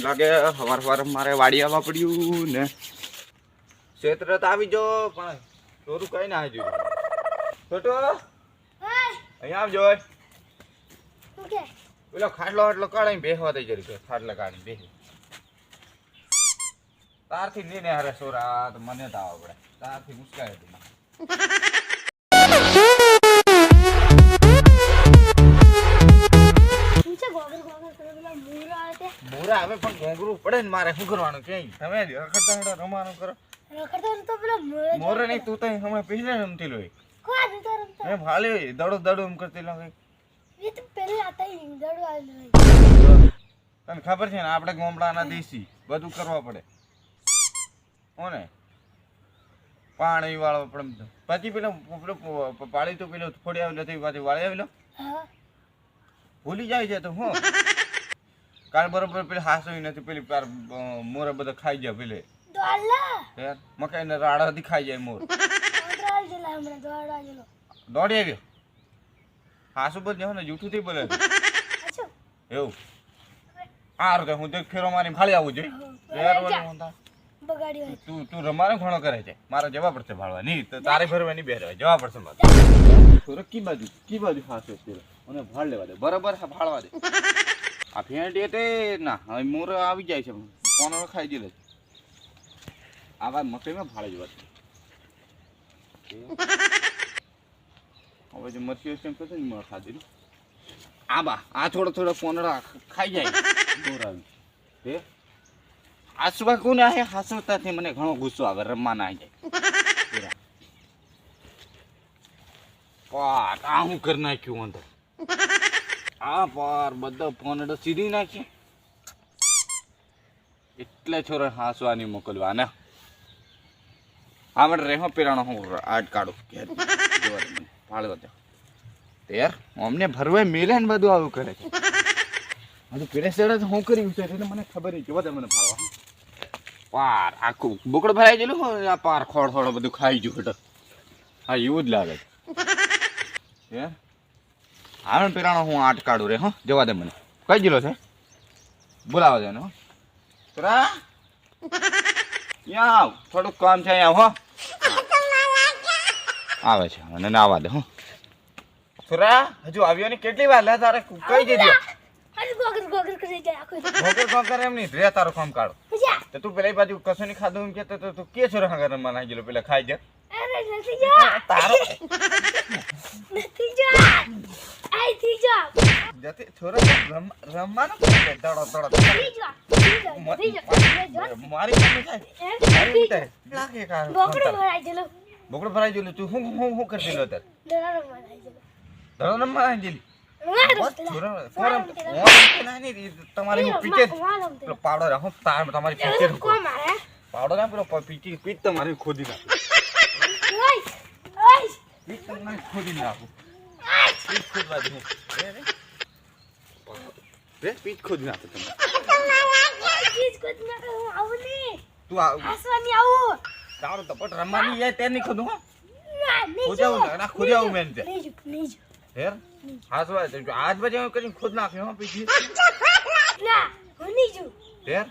ગરમી લાગે સવાર સવાર મારે વાડી આવવા પડ્યું ને. ક્ષેત્ર તો આવી જો પણ ચોરું કઈ ના આવી છોટો અહીંયા આવજો પેલો ખાટલો એટલો કાઢી બેસવા દઈ જરી ખાટલા કાઢી બેસી તારથી લઈને હારે સોરા તો મને તો આવડે તારથી મુશ્કેલ હતી મોરા હવે પણ ઘોંઘરું પડે ને મારે. શું કરવાનું કે તમે રખડતા હેડો રમવાનું કરો. મોરે નહીં તું તો હમણાં પહેલે રમતી લોય એમ હાલે દડો દડો એમ કરતી લો તને ખબર છે ને આપણે ગોમડાના દેશી બધું કરવા પડે. હોને પાણી વાળો પડે પછી પેલો પેલો પાણી તો પેલો થોડી આવેલો તે પાછી વાળી આવેલો ભૂલી જાય છે તો હું? કાલ બરોબર પેલી હાસવી નથી પેલી પાર મોરે બધા ખાઈ જાય પેલે. મકાઈ ને રાડાથી ખાઈ જાય મોર. દોડી આવ્યો? હાસુ બોલ જાવ ને જૂઠું થી બોલે એવું. હારું તો હું તો ફેરો મારી ફાળી આવું જોઈએ તું તું રમારે ઘણો કરે છે. મારે જવા પડશે ભાળવા. નહીં તો તારે ભરવાની બેરવા જવા પડશે મારે. કી બાજુ કી બાજુ હાસે મને ભાળ લેવા દે. બરાબર ભાળવા દે. આ ફેંટી તે ના હવે મોર આવી જાય છે. કોનો ખાઈ દે આવા મકઈમાં જવા દે. હવે જે મરચી હશે એમ કરશે ને મોર ખાધી ને. આ બા આ થોડો થોડો પોનડા ખાઈ જાય. મોર આવી હે? હાસવા કોને આહે હાસવતાથી મને ઘણો ગુસ્સો આવે રમવાના આવી જાય. આ હું કરી નાખ્યું અંદર? આ પાર બધા ફોનડો સીધી નાખી. એટલે છોરા હાંસવાની મોકલવા, ને. આ મને રેહો પીરાણો, હું આટ કાઢું. ફાળવા દે. તેર? અમને ભરવાય મેલે ને બધું આવું કરે છે. હજુ પેલે સેડે તો હું કર્યું છે એટલે મને ખબર જોવા દે મને ફાળવા પાર આખું બોકડો ભરાઈ ગયેલું હું આ પાર ખોડ ખોડ બધું ખાઈ ગયું હા, એવું જ લાગે છે. હે? આવે પેરાણો હું આટ કાઢું રે હો. જવા દે મને. કઈ જિલ્લો છે? બોલાવો દે એને હો. તરા અહીંયા આવ. થોડુંક કામ છે અહીંયા હો. આવે છે મને આવવા દે હો. સુરા હજુ આવ્યો ને કેટલી વાર? લે તારે કઈ જઈ ગોગર ગોગર એમ નહીં. રે તારો કામ કાઢો. તો તું પેલા બાજુ કશું નહીં ખાધું એમ કે તો તું કે છો રંગા પેલા ખાઈ ગયેલો પેલા ખાઈ જા. તારો. જતી છોરા રમ- રમવાનું કરે છે, દડો દડો દડો. મારી મમ્મી થાય મારી ઉતારે. લાગે કા બોકડો ભરાઈ ગયેલું. તું હું હું હું કરતી લો તાર દડો છોરા ફોરમ ઓમ ના તમારી હું પીચે પેલો પાવડો રાખો તાર તમારી પીચે પાવડો ના પેલો પીટી પીટ તમારી ખોદી નાખું. પીચ તમારી ખોદી નાખું પીચ ખોદવા દે રે ખોદી તું આ તારો તપટ રમવાની જાય તે નહીં ખોદું હો. ખોજાવું ના ના ખોજાવું મેં તે હેર? હાથ વાય આજ બજે હું કરીને ખોદ નાખ્યો હો પીછી હેર?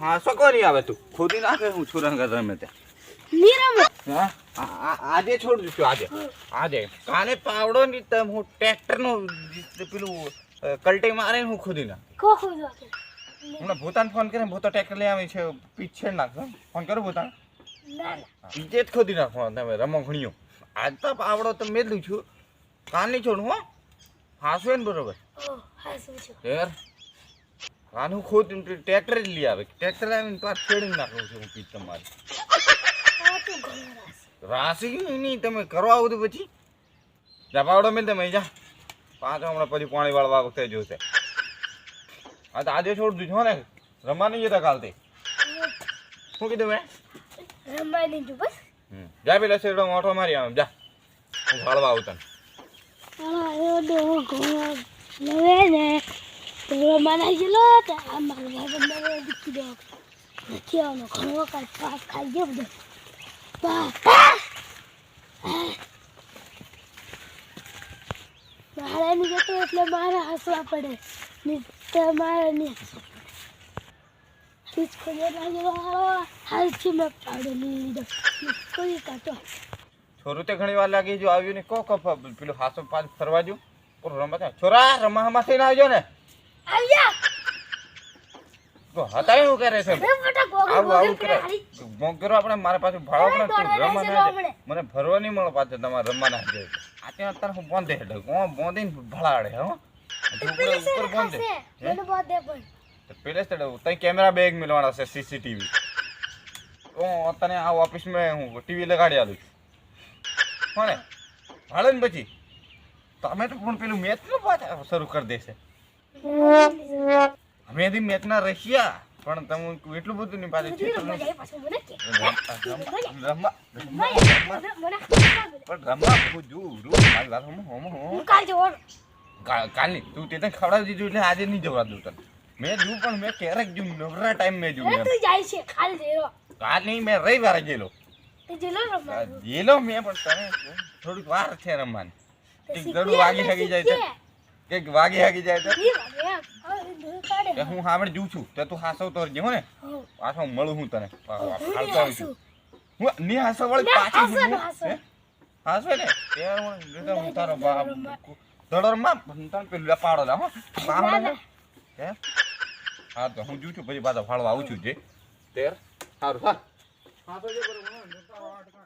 હા સો કોની આવે તું? ખોદી નાખે હું છુરંગા રમે તે હા? આજે છોડ છું આજે. આજે. કાને પાવડો ની તમ હું ટ્રેક્ટરનું પેલું કલટી મારે હું ખોદી નાખ. હમણાં ભૂતાન ફોન કરીને ભૂતો ટ્રેક્ટર લઈ આવી છે પીછે નાખ. ફોન કરો ભૂતાન? જે જ ખોદી નાખો તમે રમો ઘણીઓ. આજ તો પાવડો તો મેલું છું. કાન નહીં છોડું હો હાસવે ને બરોબર? યાર કાન હું ખોદ ટ્રેક્ટર જ લઈ આવે. ટ્રેક્ટર આવીને પાછ છેડી નાખું છું હું પીછ તમારી. રાસી નહીં તમે કરો આવું તો પછી. જા મેં તમે જા. પાંચ હમણાં પછી પાણી વાળવા વખતે જોશે હા તો આજે છોડ દીધું ને રમવા નહીં જતા કાલથી. શું કીધું મેં. જા પેલા શેરડો મોટો મારી આમ જા. હું આવું તને. મારે નહીં જતો એટલે મારે હસવા પડે. ને તમારે નહીં હિચકો હાલથી મેં પાડો લીધો હિચકો ઈ છોરું તે ઘણી વાર લાગી જો આવ્યું ને કો કફ પેલું હાસો પાછ ફરવા જો રમત છોરા રમા હમા થઈને આવજો ને. આવ્યા. તો હતા શું કરે છે? આવું આવું કરે. આપણે મારા પાસે ભાડો અરે પણ તું દોડે રમવા રહેશે ના હમણે. દે. મને ભરવા નહીં મળે પાછો તમારે રમવાના દે અત્યારે હું બોંધે હેઠળ કોણ બોંધીને ભળાડે હો. ઉપર ઉપર બોંધે. પેલે તઈ કેમેરા બેગ મિલવાના છે સીસીટીવી. હું તને આ ઓફિસમાં હું ટીવી લગાડી આલું છું. કોને? ભાડે ને પછી. તમે તો પણ પેલું મેચ શરૂ કરી દેશે. અમે હજી મેચના રશિયા પણ તમે એટલું બધું નહીં બધી છે પણ રમવા હું જુ રૂ મારી વાત હમ હમ હમ. હું કાલ કા- કાલની. તું તે ખવડાવી દીધું એટલે આજે નહીં જવા દઉં તને. મેં જોયું પણ મેં ક્યારેક જોયું નવરા ટાઈમ મેં જોયું તું જાય છે કાલ જેલો કાલ નહીં મેં રવિવારે જેલો રમવા. ગયેલો મેં પણ તને થોડીક વાર છે રમવાની. એક ગળું વાગી શકી જાય તો કંઈક વાગી હગી જાય તો. કે હું. સામે જઉં છું. તો તું હાસવ તો જેવો ને. પાછો મળું હું તને. હાલતો આવું છું. હું ની હાસો વળી પાછી હાસો ને, હાસો. ને? તે હું લીધો હું તારો બાપ દડોરમાં તને પેલું પાડો લા હો. પાડો. હે? હા તો હું જુ છું પછી પાછો ફાળવા આવું છું જે. તેર. સારું હા. હા તો જે બરોબર